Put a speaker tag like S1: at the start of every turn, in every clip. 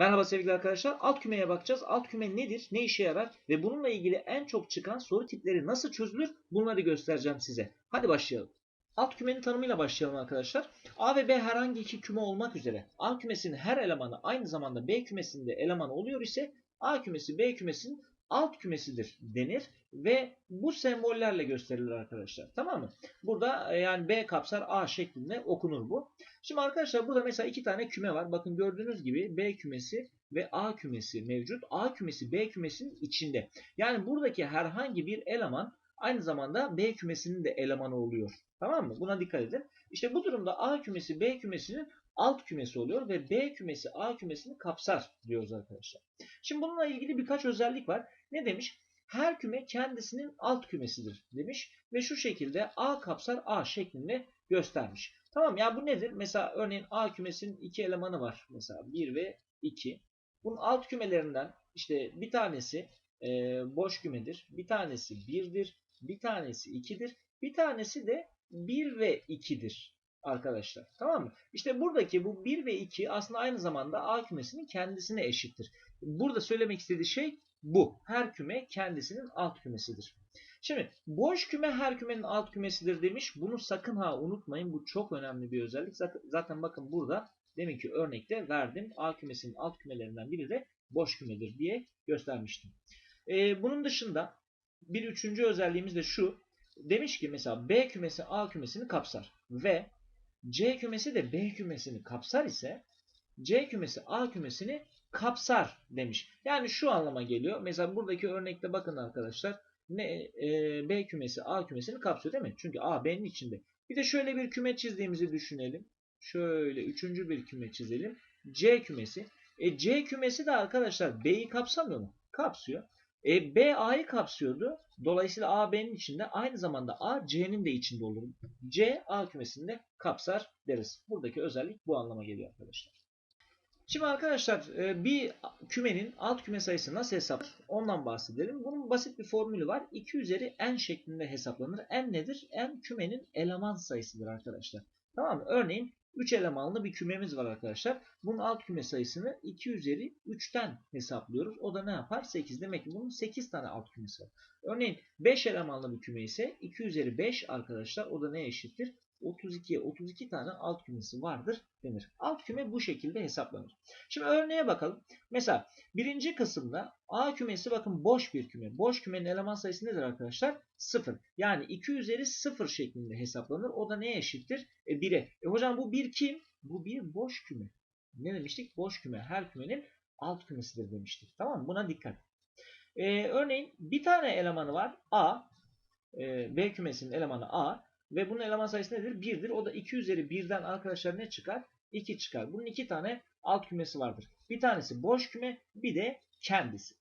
S1: Merhaba sevgili arkadaşlar. Alt kümeye bakacağız. Alt küme nedir? Ne işe yarar? Ve bununla ilgili en çok çıkan soru tipleri nasıl çözülür? Bunları göstereceğim size. Hadi başlayalım. Alt kümenin tanımıyla başlayalım arkadaşlar. A ve B herhangi iki küme olmak üzere A kümesinin her elemanı aynı zamanda B kümesinde eleman oluyor ise A kümesi B kümesinin alt kümesidir denir ve bu sembollerle gösterilir arkadaşlar. Tamam mı? Burada e, yani B kapsar A şeklinde okunur bu. Şimdi arkadaşlar burada mesela iki tane küme var. Bakın gördüğünüz gibi B kümesi ve A kümesi mevcut. A kümesi B kümesinin içinde. Yani buradaki herhangi bir eleman aynı zamanda B kümesinin de elemanı oluyor. Tamam mı? Buna dikkat edin. İşte bu durumda A kümesi B kümesinin alt kümesi oluyor ve B kümesi A kümesini kapsar diyoruz arkadaşlar. Şimdi bununla ilgili birkaç özellik var. Ne demiş? Her küme kendisinin alt kümesidir demiş ve şu şekilde A kapsar A şeklinde göstermiş. Tamam ya bu nedir? Mesela örneğin A kümesinin iki elemanı var. Mesela 1 ve 2. Bunun alt kümelerinden işte bir tanesi e, boş kümedir. Bir tanesi 1'dir. Bir tanesi 2'dir. Bir tanesi de 1 ve 2'dir arkadaşlar. Tamam mı? İşte buradaki bu 1 ve 2 aslında aynı zamanda A kümesinin kendisine eşittir. Burada söylemek istediği şey bu. Her küme kendisinin alt kümesidir. Şimdi boş küme her kümenin alt kümesidir demiş. Bunu sakın ha unutmayın. Bu çok önemli bir özellik. Zaten bakın burada demek ki örnekte verdim. A kümesinin alt kümelerinden biri de boş kümedir diye göstermiştim. Ee, bunun dışında bir üçüncü özelliğimiz de şu. Demiş ki mesela B kümesi A kümesini kapsar ve C kümesi de B kümesini kapsar ise C kümesi A kümesini kapsar demiş. Yani şu anlama geliyor. Mesela buradaki örnekte bakın arkadaşlar. Ne, e, B kümesi A kümesini kapsıyor değil mi? Çünkü A B'nin içinde. Bir de şöyle bir küme çizdiğimizi düşünelim. Şöyle üçüncü bir küme çizelim. C kümesi. E, C kümesi de arkadaşlar B'yi kapsamıyor mu? Kapsıyor. E, B A'yı kapsıyordu. Dolayısıyla A B'nin içinde aynı zamanda A C'nin de içinde olur. C A kümesinde kapsar deriz. Buradaki özellik bu anlama geliyor arkadaşlar. Şimdi arkadaşlar e, bir kümenin alt küme sayısı nasıl hesaplanır? Ondan bahsedelim. Bunun basit bir formülü var. 2 üzeri n şeklinde hesaplanır. n nedir? n kümenin eleman sayısıdır arkadaşlar. Tamam mı? Örneğin 3 elemanlı bir kümemiz var arkadaşlar. Bunun alt küme sayısını 2 üzeri 3'ten hesaplıyoruz. O da ne yapar? 8. Demek ki bunun 8 tane alt kümesi var. Örneğin 5 elemanlı bir küme ise 2 üzeri 5 arkadaşlar. O da ne eşittir? 32'ye 32 tane alt kümesi vardır denir. Alt küme bu şekilde hesaplanır. Şimdi örneğe bakalım. Mesela birinci kısımda A kümesi bakın boş bir küme. Boş kümenin eleman sayısı nedir arkadaşlar? 0. Yani 2 üzeri 0 şeklinde hesaplanır. O da neye eşittir? E 1'e. E hocam bu bir kim? Bu bir boş küme. Ne demiştik? Boş küme her kümenin alt kümesidir demiştik. Tamam mı? Buna dikkat. E, örneğin bir tane elemanı var. A. E, B kümesinin elemanı A. Ve bunun eleman sayısı nedir? 1'dir. O da 2 üzeri 1'den arkadaşlar ne çıkar? 2 çıkar. Bunun iki tane alt kümesi vardır. Bir tanesi boş küme, bir de kendisi.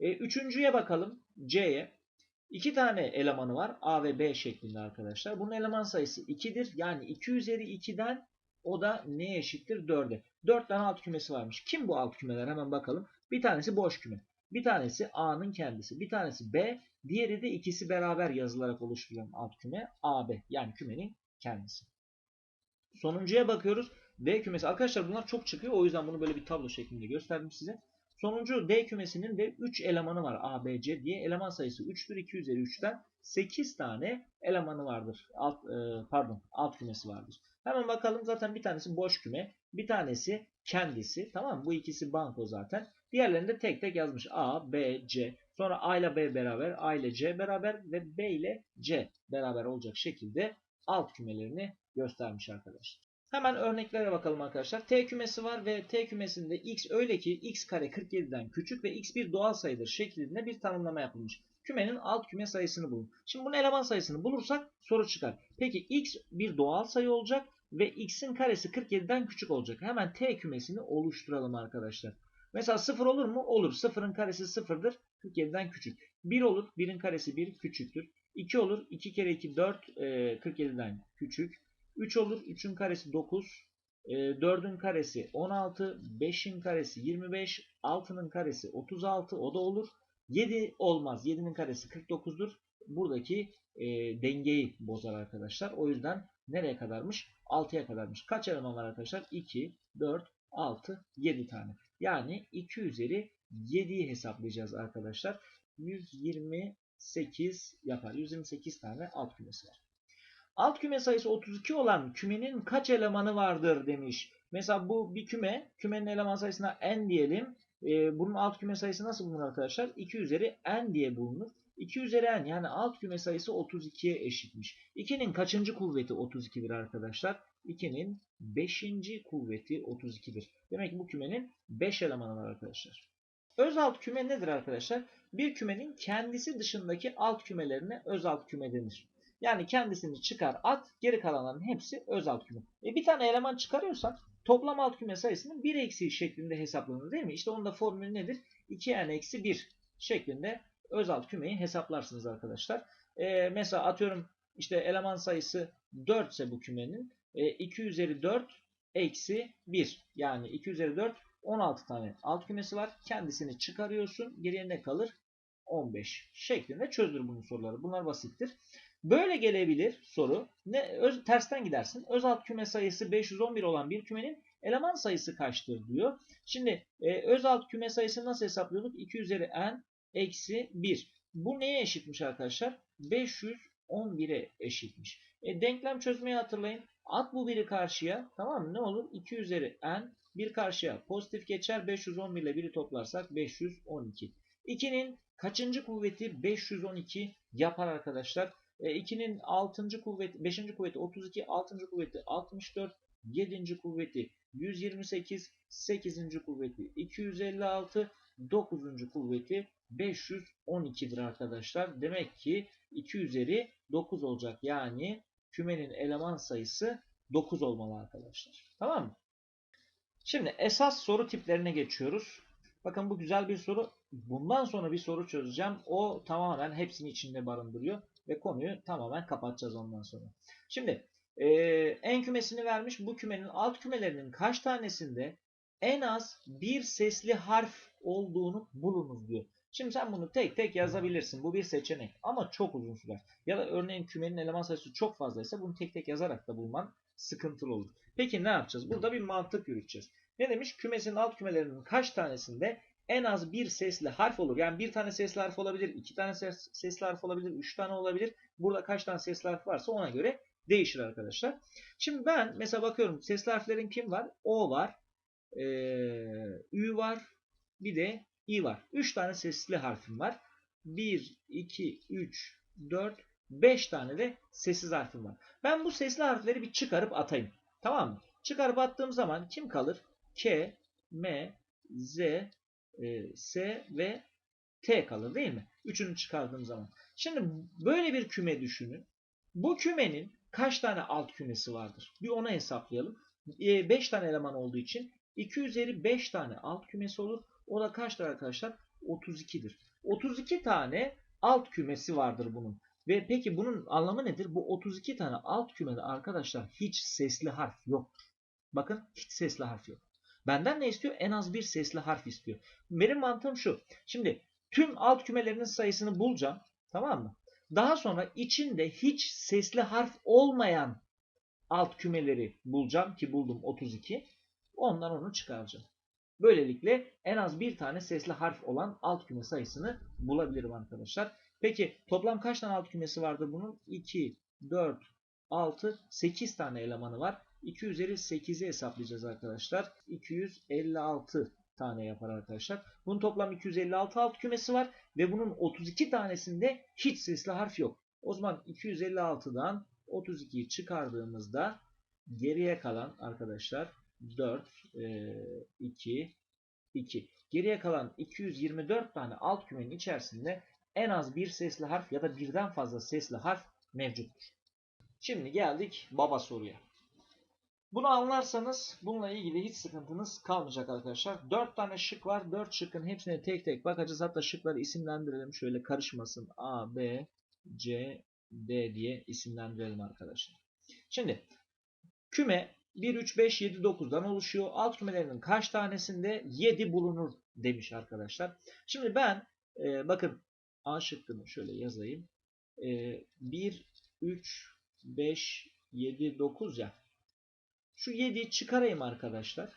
S1: E, üçüncüye bakalım. C'ye. İki tane elemanı var. A ve B şeklinde arkadaşlar. Bunun eleman sayısı 2'dir. Yani 2 üzeri 2'den o da neye eşittir? 4'e. 4 tane alt kümesi varmış. Kim bu alt kümeler? Hemen bakalım. Bir tanesi boş küme. Bir tanesi A'nın kendisi. Bir tanesi B. Diğeri de ikisi beraber yazılarak oluşturulan alt küme AB. Yani kümenin kendisi. Sonuncuya bakıyoruz. D kümesi. Arkadaşlar bunlar çok çıkıyor. O yüzden bunu böyle bir tablo şeklinde gösterdim size. Sonuncu D kümesinin de 3 elemanı var. A, B, C diye. Eleman sayısı 3'tür. 2 üzeri 3'ten 8 tane elemanı vardır. Alt, e, pardon alt kümesi vardır. Hemen bakalım zaten bir tanesi boş küme. Bir tanesi kendisi. Tamam? Bu ikisi banko zaten. Diğerlerini de tek tek yazmış. A, B, C. Sonra A ile B beraber, A ile C beraber ve B ile C beraber olacak şekilde alt kümelerini göstermiş arkadaşlar. Hemen örneklere bakalım arkadaşlar. T kümesi var ve T kümesinde x öyle ki x kare 47'den küçük ve x bir doğal sayıdır şeklinde bir tanımlama yapılmış. Kümenin alt küme sayısını bulun. Şimdi bunun eleman sayısını bulursak soru çıkar. Peki x bir doğal sayı olacak ve x'in karesi 47'den küçük olacak. Hemen T kümesini oluşturalım arkadaşlar. Mesela 0 olur mu? Olur. 0'ın karesi 0'dır. 47'den küçük. 1 olur. 1'in karesi 1 küçüktür. 2 olur. 2 kere 2 4 47'den küçük. 3 olur. 3'ün karesi 9. 4'ün karesi 16. 5'in karesi 25. 6'nın karesi 36. O da olur. 7 olmaz. 7'nin karesi 49'dur. Buradaki e, dengeyi bozar arkadaşlar. O yüzden nereye kadarmış? 6'ya kadarmış. Kaç eleman var arkadaşlar? 2, 4, 6, 7 tane. Yani 2 üzeri 7'yi hesaplayacağız arkadaşlar. 128 yapar. 128 tane alt kümesi var. Alt küme sayısı 32 olan kümenin kaç elemanı vardır demiş. Mesela bu bir küme. Kümenin eleman sayısına n diyelim. Ee, bunun alt küme sayısı nasıl bulunur arkadaşlar? 2 üzeri n diye bulunur. 2 üzeri n yani alt küme sayısı 32'ye eşitmiş. 2'nin kaçıncı kuvveti 32'dir arkadaşlar? 2'nin 5. kuvveti 32'dir. Demek ki bu kümenin 5 elemanı var arkadaşlar. Öz alt küme nedir arkadaşlar? Bir kümenin kendisi dışındaki alt kümelerine öz alt küme denir. Yani kendisini çıkar at, geri kalanların hepsi öz alt küme. E bir tane eleman çıkarıyorsak toplam alt küme sayısının 1 eksiği şeklinde hesaplanır değil mi? İşte onun da formülü nedir? 2n eksi 1 şeklinde öz alt kümeyi hesaplarsınız arkadaşlar. E, mesela atıyorum işte eleman sayısı 4 ise bu kümenin e, 2 üzeri 4 eksi 1 yani 2 üzeri 4 16 tane alt kümesi var. Kendisini çıkarıyorsun. Geriye ne kalır? 15 şeklinde çözülür bunun soruları. Bunlar basittir. Böyle gelebilir soru. Ne öz, tersten gidersin. Öz alt küme sayısı 511 olan bir kümenin eleman sayısı kaçtır diyor. Şimdi e, öz alt küme sayısını nasıl hesaplıyorduk? 2 üzeri n eksi 1. Bu neye eşitmiş arkadaşlar? 511'e eşitmiş. E, denklem çözmeyi hatırlayın. At bu biri karşıya. Tamam mı? Ne olur? 2 üzeri n bir karşıya pozitif geçer. 511 ile biri toplarsak 512. 2'nin kaçıncı kuvveti 512 yapar arkadaşlar? 2'nin 6. kuvveti 5. kuvveti 32, 6. kuvveti 64, 7. kuvveti 128, 8. kuvveti 256, 9. kuvveti 512'dir arkadaşlar. Demek ki 2 üzeri 9 olacak. Yani kümenin eleman sayısı 9 olmalı arkadaşlar. Tamam mı? Şimdi esas soru tiplerine geçiyoruz. Bakın bu güzel bir soru. Bundan sonra bir soru çözeceğim. O tamamen hepsini içinde barındırıyor. Ve konuyu tamamen kapatacağız ondan sonra. Şimdi e, en kümesini vermiş. Bu kümenin alt kümelerinin kaç tanesinde en az bir sesli harf olduğunu bulunuz diyor. Şimdi sen bunu tek tek yazabilirsin. Bu bir seçenek. Ama çok uzun sürer. Ya da örneğin kümenin eleman sayısı çok fazlaysa bunu tek tek yazarak da bulman sıkıntılı olur. Peki ne yapacağız? Burada bir mantık yürüteceğiz. Ne demiş? Kümesin alt kümelerinin kaç tanesinde en az bir sesli harf olur. Yani bir tane sesli harf olabilir, iki tane ses, sesli harf olabilir, üç tane olabilir. Burada kaç tane sesli harf varsa ona göre değişir arkadaşlar. Şimdi ben mesela bakıyorum sesli harflerin kim var? O var, ee, Ü var, bir de İ var. Üç tane sesli harfim var. 1, 2, 3, 4, 5 tane de sessiz harfim var. Ben bu sesli harfleri bir çıkarıp atayım. Tamam mı? Çıkarıp attığım zaman kim kalır? K, M, Z, e, S ve T kalır değil mi? Üçünü çıkardığım zaman. Şimdi böyle bir küme düşünün. Bu kümenin kaç tane alt kümesi vardır? Bir ona hesaplayalım. 5 e, tane eleman olduğu için 2 üzeri 5 tane alt kümesi olur. O da kaçtır arkadaşlar? 32'dir. 32 tane alt kümesi vardır bunun. Ve peki bunun anlamı nedir? Bu 32 tane alt kümede arkadaşlar hiç sesli harf yok. Bakın hiç sesli harf yok. Benden ne istiyor? En az bir sesli harf istiyor. Benim mantığım şu. Şimdi tüm alt kümelerinin sayısını bulacağım. Tamam mı? Daha sonra içinde hiç sesli harf olmayan alt kümeleri bulacağım ki buldum 32. Ondan onu çıkaracağım. Böylelikle en az bir tane sesli harf olan alt küme sayısını bulabilirim arkadaşlar. Peki toplam kaç tane alt kümesi vardır bunun? 2, 4, 6, 8 tane elemanı var. 2 üzeri 8'i hesaplayacağız arkadaşlar. 256 tane yapar arkadaşlar. Bunun toplam 256 alt kümesi var ve bunun 32 tanesinde hiç sesli harf yok. O zaman 256'dan 32'yi çıkardığımızda geriye kalan arkadaşlar 4, 2, 2. Geriye kalan 224 tane alt kümenin içerisinde en az bir sesli harf ya da birden fazla sesli harf mevcuttur. Şimdi geldik baba soruya. Bunu anlarsanız bununla ilgili hiç sıkıntınız kalmayacak arkadaşlar. 4 tane şık var. 4 şıkkın hepsine tek tek bakacağız. Hatta şıkları isimlendirelim. Şöyle karışmasın. A, B, C, D diye isimlendirelim arkadaşlar. Şimdi küme 1, 3, 5, 7, 9'dan oluşuyor. Alt kümelerinin kaç tanesinde 7 bulunur demiş arkadaşlar. Şimdi ben e, bakın A şıkkını şöyle yazayım. E, 1, 3, 5, 7, 9 ya. Şu 7'yi çıkarayım arkadaşlar.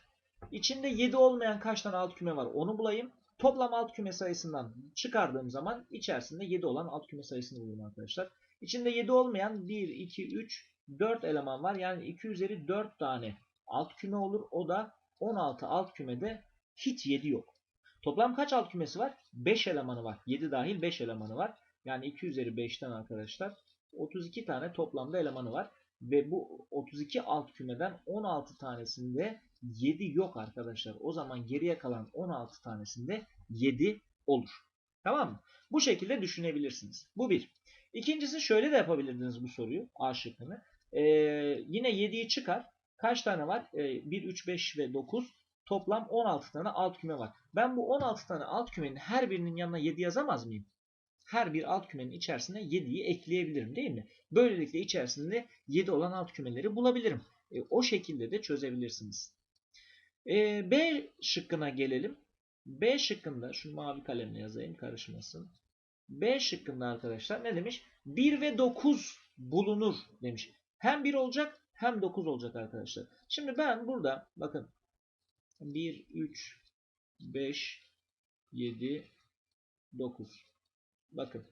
S1: İçinde 7 olmayan kaç tane alt küme var onu bulayım. Toplam alt küme sayısından çıkardığım zaman içerisinde 7 olan alt küme sayısını bulurum arkadaşlar. İçinde 7 olmayan 1, 2, 3, 4 eleman var. Yani 2 üzeri 4 tane alt küme olur. O da 16 alt kümede hiç 7 yok. Toplam kaç alt kümesi var? 5 elemanı var. 7 dahil 5 elemanı var. Yani 2 üzeri 5'ten arkadaşlar 32 tane toplamda elemanı var. Ve bu 32 alt kümeden 16 tanesinde 7 yok arkadaşlar. O zaman geriye kalan 16 tanesinde 7 olur. Tamam mı? Bu şekilde düşünebilirsiniz. Bu bir. İkincisi şöyle de yapabilirdiniz bu soruyu. A şıkkını. Ee, yine 7'yi çıkar. Kaç tane var? Ee, 1, 3, 5 ve 9. Toplam 16 tane alt küme var. Ben bu 16 tane alt kümenin her birinin yanına 7 yazamaz mıyım? Her bir alt kümenin içerisine 7'yi ekleyebilirim değil mi? Böylelikle içerisinde 7 olan alt kümeleri bulabilirim. E, o şekilde de çözebilirsiniz. E, B şıkkına gelelim. B şıkkında şu mavi kalemle yazayım karışmasın. B şıkkında arkadaşlar ne demiş? 1 ve 9 bulunur demiş. Hem 1 olacak hem 9 olacak arkadaşlar. Şimdi ben burada bakın 1, 3, 5, 7, 9. Bakın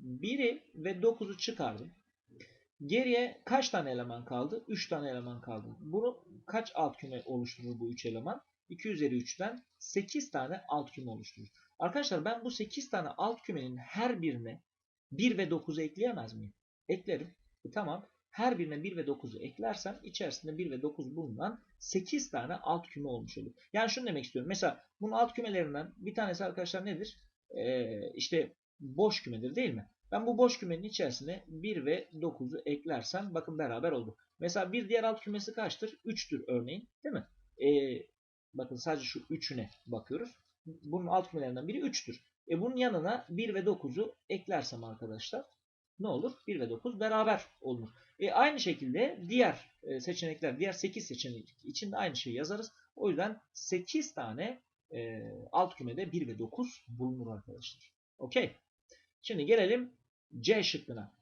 S1: 1'i ve 9'u çıkardım. Geriye kaç tane eleman kaldı? 3 tane eleman kaldı. Bunu kaç alt küme oluşturur bu 3 eleman? 2 üzeri 3'ten 8 tane alt küme oluşturur. Arkadaşlar ben bu 8 tane alt kümenin her birine 1 ve 9'u ekleyemez miyim? Eklerim. E, tamam. Her birine 1 ve 9'u eklersem içerisinde 1 ve 9 bulunan 8 tane alt küme olmuş olur. Yani şunu demek istiyorum. Mesela bunun alt kümelerinden bir tanesi arkadaşlar nedir? Ee, işte boş kümedir değil mi? Ben bu boş kümenin içerisine 1 ve 9'u eklersem bakın beraber oldu. Mesela bir diğer alt kümesi kaçtır? 3'tür örneğin değil mi? Ee, bakın sadece şu 3'üne bakıyoruz. Bunun alt kümelerinden biri 3'tür. E bunun yanına 1 ve 9'u eklersem arkadaşlar ne olur? 1 ve 9 beraber olur. E aynı şekilde diğer e, seçenekler, diğer 8 seçenek için de aynı şeyi yazarız. O yüzden 8 tane e, alt kümede 1 ve 9 bulunur arkadaşlar. Okey. Şimdi gelelim C şıkkına.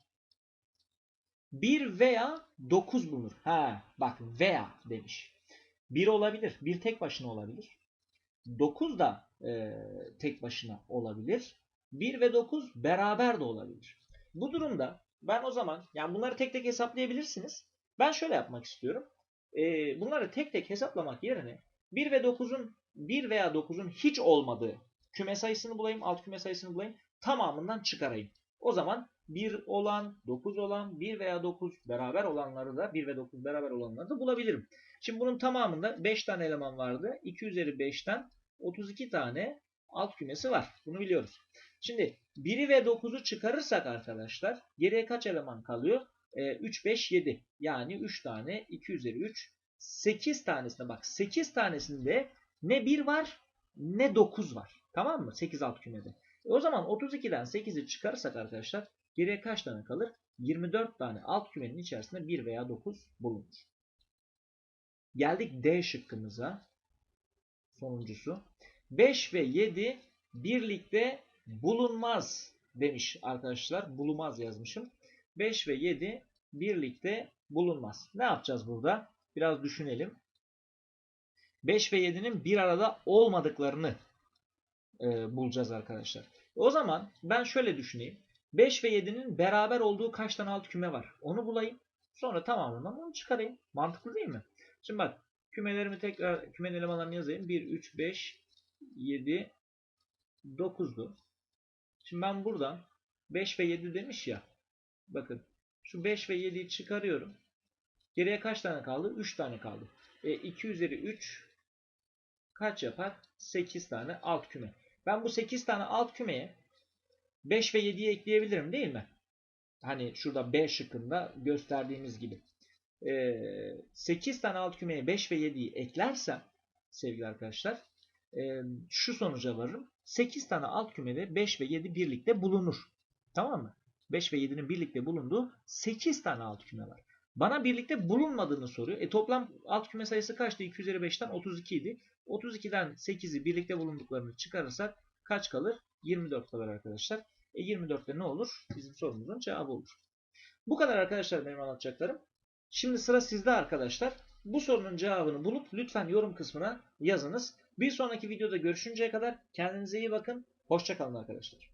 S1: 1 veya 9 bulunur. Ha, bak veya demiş. 1 olabilir. 1 tek başına olabilir. 9 da e, tek başına olabilir. 1 ve 9 beraber de olabilir. Bu durumda ben o zaman yani bunları tek tek hesaplayabilirsiniz. Ben şöyle yapmak istiyorum. E, bunları tek tek hesaplamak yerine 1 ve 9'un 1 veya 9'un hiç olmadığı küme sayısını bulayım, alt küme sayısını bulayım tamamından çıkarayım. O zaman 1 olan, 9 olan, 1 veya 9 beraber olanları da 1 ve 9 beraber olanları da bulabilirim. Şimdi bunun tamamında 5 tane eleman vardı. 2 üzeri 5'ten 32 tane alt kümesi var. Bunu biliyoruz. Şimdi 1'i ve 9'u çıkarırsak arkadaşlar geriye kaç eleman kalıyor? Ee, 3, 5, 7. Yani 3 tane 2 üzeri 3. 8 tanesinde bak 8 tanesinde ne 1 var ne 9 var. Tamam mı? 8 alt kümede. E o zaman 32'den 8'i çıkarırsak arkadaşlar geriye kaç tane kalır? 24 tane alt kümenin içerisinde 1 veya 9 bulunur. Geldik D şıkkımıza. Sonuncusu. 5 ve 7 birlikte bulunmaz demiş arkadaşlar. Bulunmaz yazmışım. 5 ve 7 birlikte bulunmaz. Ne yapacağız burada? Biraz düşünelim. 5 ve 7'nin bir arada olmadıklarını e, bulacağız arkadaşlar. O zaman ben şöyle düşüneyim. 5 ve 7'nin beraber olduğu kaç tane alt küme var? Onu bulayım. Sonra tamamından onu çıkarayım. Mantıklı değil mi? Şimdi bak kümelerimi tekrar kümenin elemanlarını yazayım. 1, 3, 5, 7, 9'du. Şimdi ben buradan 5 ve 7 demiş ya. Bakın şu 5 ve 7'yi çıkarıyorum. Geriye kaç tane kaldı? 3 tane kaldı. E, 2 üzeri 3 kaç yapar? 8 tane alt küme. Ben bu 8 tane alt kümeye 5 ve 7'yi ekleyebilirim değil mi? Hani şurada B şıkkında gösterdiğimiz gibi. Ee, 8 tane alt kümeye 5 ve 7'yi eklersem sevgili arkadaşlar e, şu sonuca varırım. 8 tane alt kümede 5 ve 7 birlikte bulunur. Tamam mı? 5 ve 7'nin birlikte bulunduğu 8 tane alt küme var. Bana birlikte bulunmadığını soruyor. E toplam alt küme sayısı kaçtı? 2 üzeri 5'ten 32 idi. 32'den 8'i birlikte bulunduklarını çıkarırsak kaç kalır? 24 kalır arkadaşlar. E 24'te ne olur? Bizim sorumuzun cevabı olur. Bu kadar arkadaşlar benim anlatacaklarım. Şimdi sıra sizde arkadaşlar. Bu sorunun cevabını bulup lütfen yorum kısmına yazınız. Bir sonraki videoda görüşünceye kadar kendinize iyi bakın. Hoşçakalın arkadaşlar.